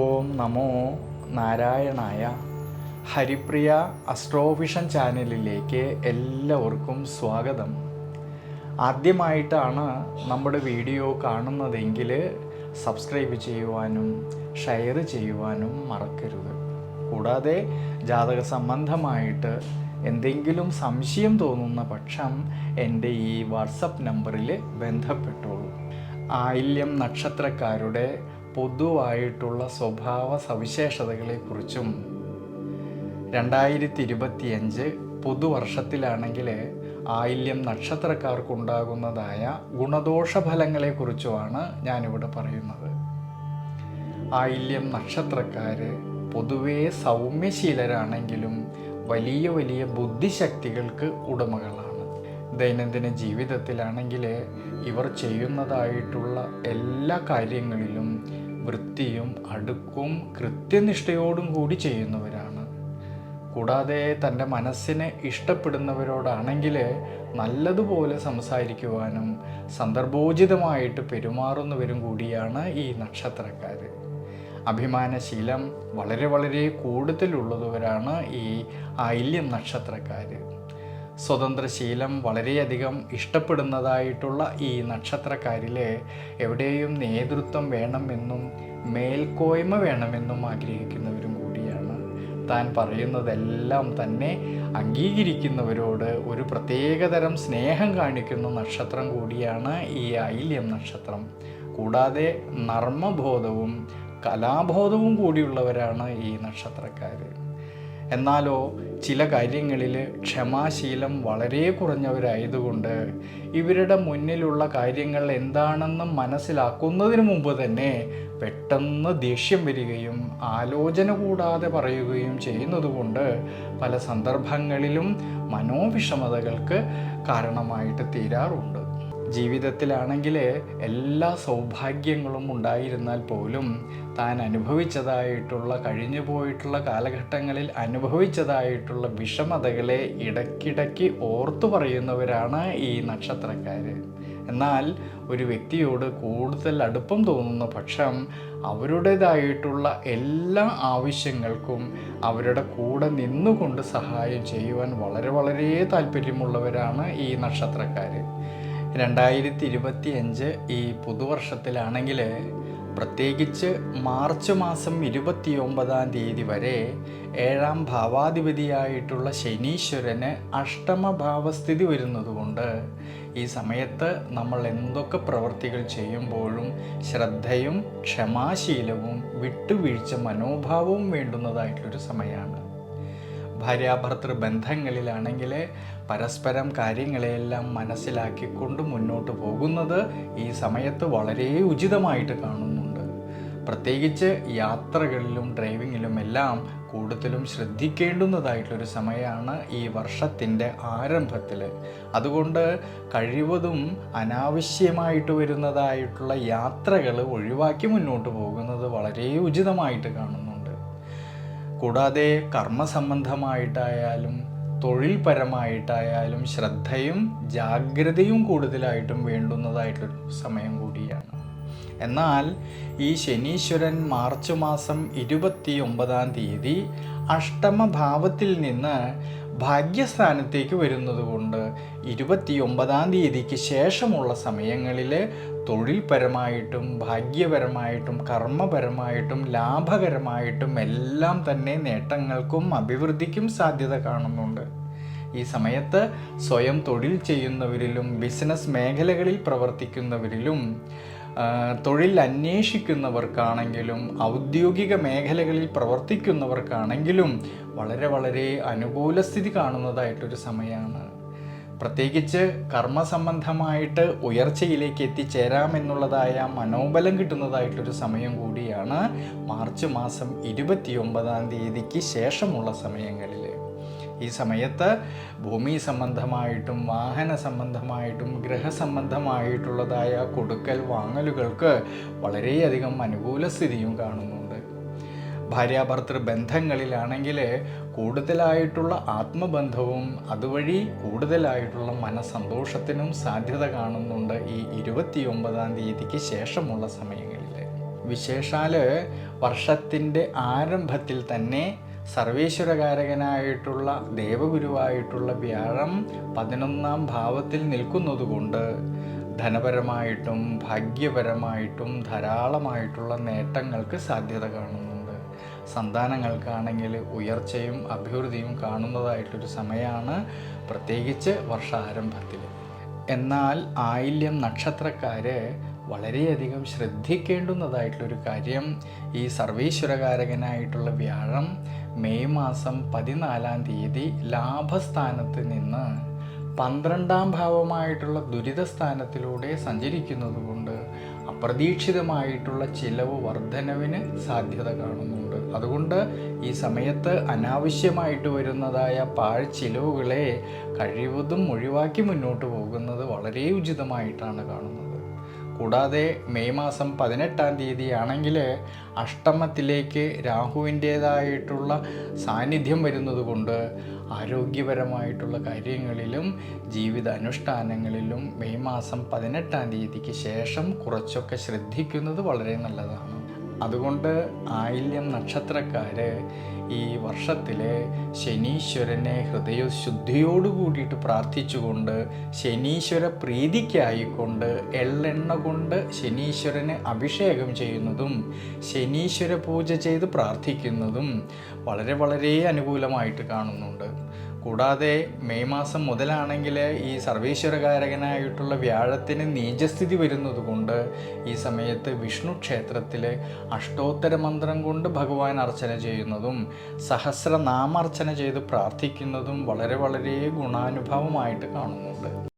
ഓം നമോ നാരായണായ ഹരിപ്രിയ അസ്ട്രോവിഷൻ ചാനലിലേക്ക് എല്ലാവർക്കും സ്വാഗതം. ആദ്യമായിട്ടാണ് നമ്മുടെ വീഡിയോ കാണുന്നതെങ്കിൽ സബ്സ്ക്രൈബ് ചെയ്യുവാനും ഷെയർ ചെയ്യുവാനും മറക്കരുത്. കൂടാതെ ജാതക സംബന്ധമായിട്ട് എന്തെങ്കിലും സംശയം തോന്നുന്ന പക്ഷം എന്റെ ഈ വാട്സപ്പ് നമ്പറിൽ ബന്ധപ്പെട്ടോളൂ. ആയില്യം നക്ഷത്രക്കാരുടെ പൊതുവായിട്ടുള്ള സ്വഭാവ സവിശേഷതകളെക്കുറിച്ചും രണ്ടായിരത്തി ഇരുപത്തിയഞ്ച് പുതുവർഷത്തിലാണെങ്കിൽ ആയില്യം നക്ഷത്രക്കാർക്കുണ്ടാകുന്നതായ ഗുണദോഷ ഫലങ്ങളെക്കുറിച്ചുമാണ് ഞാനിവിടെ പറയുന്നത്. ആയില്യം നക്ഷത്രക്കാർ പൊതുവേ സൗമ്യശീലരാണെങ്കിലും വലിയ വലിയ ബുദ്ധിശക്തികൾക്ക് ഉടമകളാണ്. ദൈനംദിന ജീവിതത്തിലാണെങ്കിൽ ഇവർ ചെയ്യുന്നതായിട്ടുള്ള എല്ലാ കാര്യങ്ങളിലും വൃത്തിയും അടുക്കും കൃത്യനിഷ്ഠയോടും കൂടി ചെയ്യുന്നവരാണ്. കൂടാതെ തന്റെ മനസ്സിനെ ഇഷ്ടപ്പെടുന്നവരോടാണെങ്കിൽ നല്ലതുപോലെ സംസാരിക്കുവാനും സന്ദർഭോചിതമായിട്ട് പെരുമാറുന്നവരും കൂടിയാണ് ഈ നക്ഷത്രക്കാർ അഭിമാനശീലം വളരെ വളരെ കൂടുതലുള്ളവരാണ് ഈ ആയില്യം നക്ഷത്രക്കാർ സ്വതന്ത്രശീലം വളരെയധികം ഇഷ്ടപ്പെടുന്നതായിട്ടുള്ള ഈ നക്ഷത്രക്കാരിലെ എവിടെയും നേതൃത്വം വേണമെന്നും മേൽക്കോയ്മ വേണമെന്നും ആഗ്രഹിക്കുന്നവരും താൻ പറയുന്നതെല്ലാം തന്നെ അംഗീകരിക്കുന്നവരോട് ഒരു പ്രത്യേകതരം സ്നേഹം കാണിക്കുന്ന നക്ഷത്രം കൂടിയാണ് ഈ ഐല്യം നക്ഷത്രം. കൂടാതെ നർമ്മബോധവും കലാബോധവും കൂടിയുള്ളവരാണ് ഈ നക്ഷത്രക്കാർ എന്നാലോ ചില കാര്യങ്ങളിൽ ക്ഷമാശീലം വളരെ കുറഞ്ഞവരായതുകൊണ്ട് ഇവരുടെ മുന്നിലുള്ള കാര്യങ്ങൾ എന്താണെന്ന് മനസ്സിലാക്കുന്നതിന് മുമ്പ് തന്നെ പെട്ടെന്ന് ദേഷ്യം വരികയും ആലോചന കൂടാതെ പറയുകയും ചെയ്യുന്നതുകൊണ്ട് പല സന്ദർഭങ്ങളിലും മനോവിഷമതകൾക്ക് കാരണമായിട്ട് തീരാറുണ്ട്. ജീവിതത്തിലാണെങ്കിൽ എല്ലാ സൗഭാഗ്യങ്ങളും ഉണ്ടായിരുന്നാൽ പോലും താൻ അനുഭവിച്ചതായിട്ടുള്ള കഴിഞ്ഞു പോയിട്ടുള്ള കാലഘട്ടങ്ങളിൽ അനുഭവിച്ചതായിട്ടുള്ള വിഷമതകളെ ഇടയ്ക്കിടയ്ക്ക് ഓർത്തു പറയുന്നവരാണ് ഈ നക്ഷത്രക്കാർ എന്നാൽ ഒരു വ്യക്തിയോട് കൂടുതൽ അടുപ്പം തോന്നുന്ന പക്ഷം അവരുടേതായിട്ടുള്ള എല്ലാ ആവശ്യങ്ങൾക്കും അവരുടെ കൂടെ നിന്നുകൊണ്ട് സഹായം ചെയ്യുവാൻ വളരെ വളരെ താല്പര്യമുള്ളവരാണ് ഈ നക്ഷത്രക്കാർ രണ്ടായിരത്തി ഇരുപത്തി അഞ്ച് ഈ പുതുവർഷത്തിലാണെങ്കിൽ പ്രത്യേകിച്ച് മാർച്ച് മാസം ഇരുപത്തി ഒമ്പതാം തീയതി വരെ ഏഴാം ഭാവാധിപതിയായിട്ടുള്ള ശനീശ്വരന് അഷ്ടമഭാവസ്ഥിതി വരുന്നതുകൊണ്ട് ഈ സമയത്ത് നമ്മൾ എന്തൊക്കെ പ്രവൃത്തികൾ ചെയ്യുമ്പോഴും ശ്രദ്ധയും ക്ഷമാശീലവും വിട്ടുവീഴ്ച മനോഭാവവും വേണ്ടുന്നതായിട്ടൊരു സമയമാണ്. ഭാര്യാഭർത്തൃ ബന്ധങ്ങളിലാണെങ്കിൽ പരസ്പരം കാര്യങ്ങളെയെല്ലാം മനസ്സിലാക്കിക്കൊണ്ട് മുന്നോട്ട് പോകുന്നത് ഈ സമയത്ത് വളരെ ഉചിതമായിട്ട് കാണുന്നുണ്ട്. പ്രത്യേകിച്ച് യാത്രകളിലും ഡ്രൈവിങ്ങിലും എല്ലാം കൂടുതലും ശ്രദ്ധിക്കേണ്ടുന്നതായിട്ടൊരു സമയമാണ് ഈ വർഷത്തിന്റെ ആരംഭത്തിൽ അതുകൊണ്ട് കഴിവതും അനാവശ്യമായിട്ട് വരുന്നതായിട്ടുള്ള യാത്രകൾ ഒഴിവാക്കി മുന്നോട്ട് പോകുന്നത് വളരെ ഉചിതമായിട്ട് കാണുന്നുണ്ട് കൂടാതെ കർമ്മസംബന്ധമായിട്ടായാലും തൊഴിൽപരമായിട്ടായാലും ശ്രദ്ധയും ജാഗ്രതയും കൂടുതലായിട്ടും വേണ്ടുന്നതായിട്ടൊരു സമയം കൂടിയാണ്. എന്നാൽ ഈ ശനീശ്വരൻ മാർച്ച് മാസം ഇരുപത്തി ഒമ്പതാം തീയതി അഷ്ടമഭാവത്തിൽ നിന്ന് ഭാഗ്യസ്ഥാനത്തേക്ക് വരുന്നത് കൊണ്ട് ഇരുപത്തി ഒമ്പതാം തീയതിക്ക് ശേഷമുള്ള സമയങ്ങളിൽ തൊഴിൽപരമായിട്ടും ഭാഗ്യപരമായിട്ടും കർമ്മപരമായിട്ടും ലാഭകരമായിട്ടും എല്ലാം തന്നെ നേട്ടങ്ങൾക്കും അഭിവൃദ്ധിക്കും സാധ്യത കാണുന്നുണ്ട്. ഈ സമയത്ത് സ്വയം തൊഴിൽ ചെയ്യുന്നവരിലും ബിസിനസ് മേഖലകളിൽ പ്രവർത്തിക്കുന്നവരിലും തൊഴിൽ അന്വേഷിക്കുന്നവർക്കാണെങ്കിലും ഔദ്യോഗിക മേഖലകളിൽ പ്രവർത്തിക്കുന്നവർക്കാണെങ്കിലും വളരെ വളരെ അനുകൂല സ്ഥിതി കാണുന്നതായിട്ടൊരു സമയമാണ്. പ്രത്യേകിച്ച് കർമ്മസംബന്ധമായിട്ട് ഉയർച്ചയിലേക്ക് എത്തിച്ചേരാമെന്നുള്ളതായ മനോബലം കിട്ടുന്നതായിട്ടൊരു സമയം കൂടിയാണ് മാർച്ച് മാസം ഇരുപത്തിയൊമ്പതാം തീയതിക്ക് ശേഷമുള്ള സമയങ്ങളിൽ ഈ സമയത്ത് ഭൂമി സംബന്ധമായിട്ടും വാഹന സംബന്ധമായിട്ടും ഗ്രഹ സംബന്ധമായിട്ടുള്ളതായ കൊടുക്കൽ വാങ്ങലുകൾക്ക് വളരെയധികം അനുകൂല സ്ഥിതിയും കാണുന്നുണ്ട്. ഭാര്യാഭർത്തൃ ബന്ധങ്ങളിലാണെങ്കിൽ കൂടുതലായിട്ടുള്ള ആത്മബന്ധവും അതുവഴി കൂടുതലായിട്ടുള്ള മനസന്തോഷത്തിനും സാധ്യത കാണുന്നുണ്ട് ഈ ഇരുപത്തിയൊമ്പതാം തീയതിക്ക് ശേഷമുള്ള സമയങ്ങളിൽ വിശേഷാൽ വർഷത്തിന്റെ ആരംഭത്തിൽ തന്നെ സർവേശ്വരകാരകനായിട്ടുള്ള ദേവഗുരുവായിട്ടുള്ള വ്യാഴം പതിനൊന്നാം ഭാവത്തിൽ നിൽക്കുന്നതുകൊണ്ട് ധനപരമായിട്ടും ഭാഗ്യപരമായിട്ടും ധാരാളമായിട്ടുള്ള നേട്ടങ്ങൾക്ക് സാധ്യത കാണുന്നുണ്ട്. സന്താനങ്ങൾക്കാണെങ്കിൽ ഉയർച്ചയും അഭിവൃദ്ധിയും കാണുന്നതായിട്ടൊരു സമയമാണ് പ്രത്യേകിച്ച് വർഷാരംഭത്തിൽ. എന്നാൽ ആയില്യം നക്ഷത്രക്കാര് വളരെയധികം ശ്രദ്ധിക്കേണ്ടുന്നതായിട്ടുള്ളൊരു കാര്യം ഈ സർവീശ്വരകാരകനായിട്ടുള്ള വ്യാഴം മെയ് മാസം പതിനാലാം തീയതി ലാഭസ്ഥാനത്ത് നിന്ന് പന്ത്രണ്ടാം ഭാവമായിട്ടുള്ള ദുരിതസ്ഥാനത്തിലൂടെ സഞ്ചരിക്കുന്നതുകൊണ്ട് അപ്രതീക്ഷിതമായിട്ടുള്ള ചിലവ് വർധനവിന് സാധ്യത കാണുന്നുണ്ട്. അതുകൊണ്ട് ഈ സമയത്ത് അനാവശ്യമായിട്ട് വരുന്നതായ പാഴ്ചിലവുകളെ കഴിവതും ഒഴിവാക്കി മുന്നോട്ട് പോകുന്നത് വളരെ ഉചിതമായിട്ടാണ് കാണുന്നത്. കൂടാതെ മെയ് മാസം പതിനെട്ടാം തീയതി ആണെങ്കിൽ അഷ്ടമത്തിലേക്ക് രാഹുവിന്റേതായിട്ടുള്ള സാന്നിധ്യം വരുന്നത് കൊണ്ട് ആരോഗ്യപരമായിട്ടുള്ള കാര്യങ്ങളിലും ജീവിത അനുഷ്ഠാനങ്ങളിലും മെയ് മാസം പതിനെട്ടാം തീയതിക്ക് ശേഷം കുറച്ചൊക്കെ ശ്രദ്ധിക്കുന്നത് വളരെ നല്ലതാണ്. അതുകൊണ്ട് ആയില്യം നക്ഷത്രക്കാർ ഈ വർഷത്തിലെ ശനീശ്വരനെ ഹൃദയശുദ്ധിയോട് കൂടിയിട്ട് പ്രാർത്ഥിച്ചുകൊണ്ട് ശനീശ്വര പ്രീതിക്കായിക്കൊണ്ട് എള്ളെണ്ണ കൊണ്ട് ശനീശ്വരന് അഭിഷേകം ചെയ്യുന്നതും ശനീശ്വര പൂജ ചെയ്ത് പ്രാർത്ഥിക്കുന്നതും വളരെ വളരെ അനുകൂലമായിട്ട് കാണുന്നുണ്ട്. കൂടാതെ മെയ് മാസം മുതലാണെങ്കിൽ ഈ സർവീശ്വരകാരകനായിട്ടുള്ള വ്യാഴത്തിന് നീചസ്ഥിതി വരുന്നത് കൊണ്ട് ഈ സമയത്ത് വിഷ്ണു ക്ഷേത്രത്തിൽ അഷ്ടോത്തര മന്ത്രം കൊണ്ട് ഭഗവാൻ അർച്ചന ചെയ്യുന്നതും സഹസ്രനാമർച്ചന ചെയ്ത് പ്രാർത്ഥിക്കുന്നതും വളരെ വളരെ ഗുണാനുഭവമായിട്ട് കാണുന്നുണ്ട്.